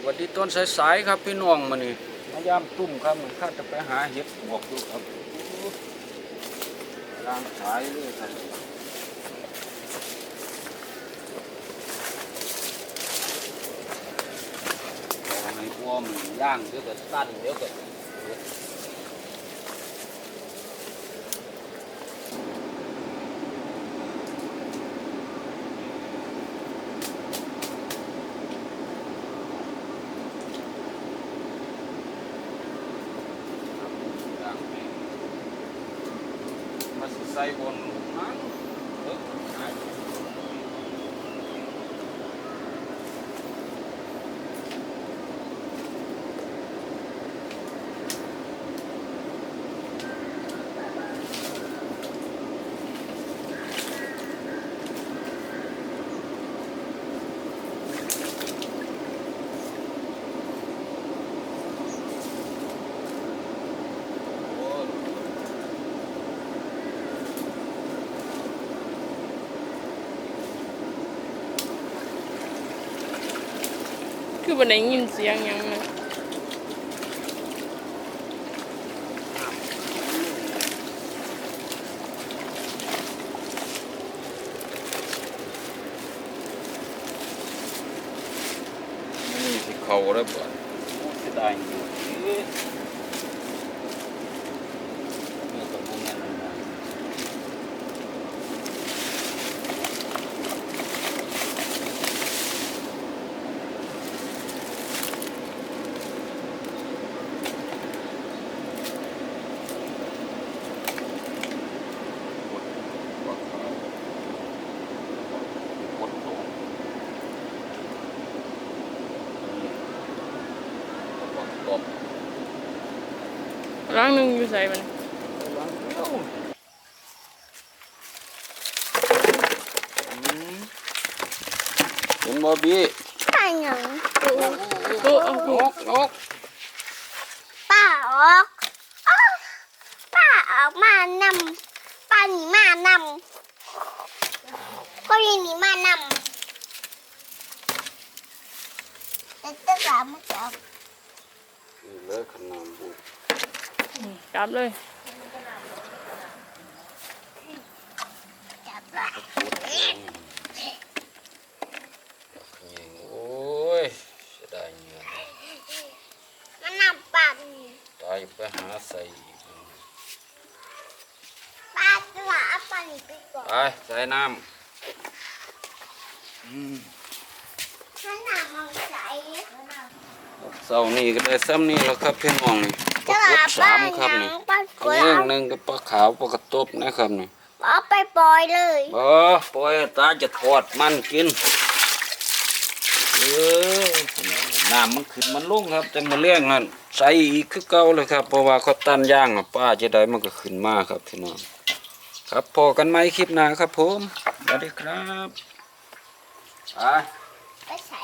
สวัสดีต้นสายๆครับพี่น้องมานี่มายามตุ่มครับมันข้าจะไปหาเห็ดบวกอยู่ครับย่างสายเลยครับให้อ้อมย่างเดี๋ยวก็สั้นเดี๋ยวก็ มาสิใส่บนนั้นเออหาย โอ้ย คือบันไดยินเสียงหยังเลยนี่สิเขาแล้วบ่โอ้สิได้อยู่เอ๊ะเมื่อตะมุงนั้นนะ ร่างหนึงอยู่ใส่มันเห็นบ่บี้ป้าหยังก็เอานกนกป้าออกอ้าวป้าออกมานำป้าหนีมานำก็ยีหนีมานำแต่ตะกามันจับ นี่เลยขนาดบุจับเลยจับละยิงโอ้ยเสียดายเงี้ยมันนำป้าหนีตายไปหาใส่อีกป้าจะว่าเอาป้าหนีไปก่อนไปใส่น้ำอืม ถ้าหนามันใส เสาร์นี้ก็ได้ซ้ำนี่แล้วครับพี่น้องนี่ปจะลากว่าดป้าสามหครับยังนี่ป้าอักลัวนนี้เอาหนึ่งก็ปลาขาวปลากระตบนะครับนี่เอาไปปล่อยเลยบ่ปล่อยตาจะทอดมันกินเออน้ำมันขึ้นมันลงครับจังมาเลี้ยงนั่นใส่อีกคือเก่าเลยครับเพราะว่าเขาตันย่างอะป้าจะได้มันก็ขึ้นมาครับพี่น้องครับพอกันไหมคลิปหน้าครับผมสวัสดีครับไปไปใส่